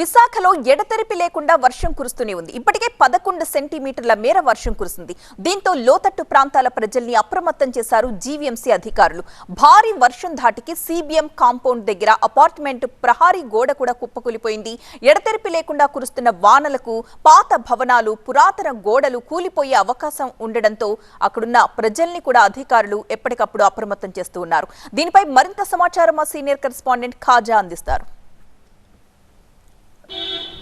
విశాఖలో ఎడతెరిపి లేకుండా వర్షం కురుస్తూనే ఉంది. ఇప్పటికే పదకొండు సెంటీమీటర్ల మేర వర్షం కురుస్తుంది దీంతో లోతట్టు ప్రాంతాల ప్రజల్ని అప్రమత్తం చేశారు జీవీఎంసీ అధికారులు. భారీ వర్షం ధాటికి సిబిఎం కాంపౌండ్ దగ్గర అపార్ట్మెంట్ ప్రహారీ గోడ కూడా కుప్పకూలిపోయింది. ఎడతెరిపి లేకుండా కురుస్తున్న వానలకు పాత భవనాలు పురాతన గోడలు కూలిపోయే అవకాశం ఉండడంతో అక్కడున్న ప్రజల్ని కూడా అధికారులు ఎప్పటికప్పుడు అప్రమత్తం చేస్తూ ఉన్నారు. దీనిపై మరింత సమాచారం మా సీనియర్ కరెస్పాండెంట్ ఖాజా అందిస్తారు.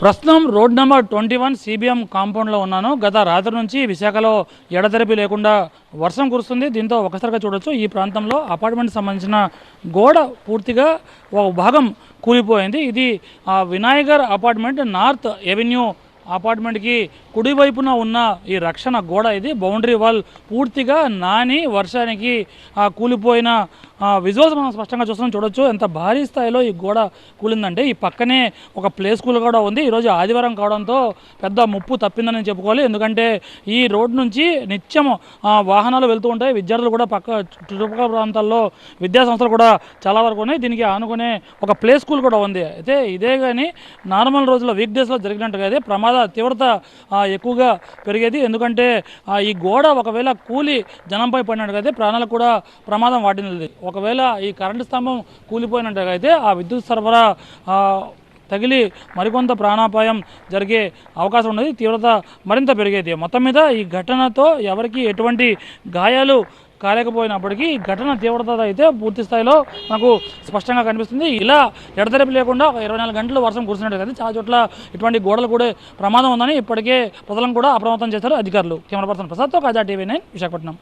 ప్రస్తుతం road number twenty one CBM కాంపౌండ్లో ఉన్నాను. గత రాత్రి నుంచి విశాఖలో ఎడతెరిపి లేకుండా వర్షం కురుస్తుంది. దీంతో ఒకసారిగా చూడొచ్చు ఈ ప్రాంతంలో అపార్ట్మెంట్ సంబంధించిన గోడ పూర్తిగా ఒక భాగం కూలిపోయింది. ఇది ఆ వినాయగర్ అపార్ట్మెంట్ నార్త్ ఎవెన్యూ అపార్ట్మెంట్కి కుడివైపున ఉన్న ఈ రక్షణ గోడ ఇది. బౌండరీ వాల్ పూర్తిగా నాని వర్షానికి కూలిపోయిన విజువల్స్ మనం స్పష్టంగా చూస్తున్నాం. చూడొచ్చు. ఎంత భారీ స్థాయిలో ఈ గోడ కూలిందంటే ఈ పక్కనే ఒక ప్లే స్కూల్ కూడా ఉంది. ఈరోజు ఆదివారం కావడంతో పెద్ద ముప్పు తప్పిందని చెప్పుకోవాలి. ఎందుకంటే ఈ రోడ్ నుంచి నిత్యం వాహనాలు వెళ్తూ ఉంటాయి. విద్యార్థులు కూడా పక్క చుట్టుపక్కల ప్రాంతాల్లో విద్యాసంస్థలు కూడా చాలా వరకు ఉన్నాయి. దీనికి ఆనుకునే ఒక ప్లే స్కూల్ కూడా ఉంది. అయితే ఇదే కానీ నార్మల్ రోజుల్లో వీక్ డేస్లో జరిగినట్టుగా అయితే ప్రమాద తీవ్రత ఎక్కువగా పెరిగేది. ఎందుకంటే ఈ గోడ ఒకవేళ కూలి జనంపై పడినట్టుగా అయితే ప్రాణాలకు కూడా ప్రమాదం వాటిల్లింది. ఒకవేళ ఈ కరెంటు స్తంభం కూలిపోయినట్టుగా అయితే ఆ విద్యుత్ సరఫరా తగిలి మరికొంత ప్రాణాపాయం జరిగే అవకాశం ఉన్నది. తీవ్రత మరింత పెరిగేది. మొత్తం మీద ఈ ఘటనతో ఎవరికి ఎటువంటి గాయాలు కాలేకపోయినప్పటికీ ఘటన తీవ్రత అయితే పూర్తి స్థాయిలో మనకు స్పష్టంగా కనిపిస్తుంది. ఇలా ఎడతెరిపి లేకుండా ఒక ఇరవై నాలుగు గంటలు వర్షం కురిసినట్టు చాలా చోట్ల ఇటువంటి గోడలు కూడా ప్రమాదం ఉందని ఇప్పటికే ప్రజలను కూడా అప్రమత్తం చేశారు అధికారులు. కెమెరా పర్సన్ ప్రసాద్తో కాజా టీవీ నైన్ విశాఖపట్నం.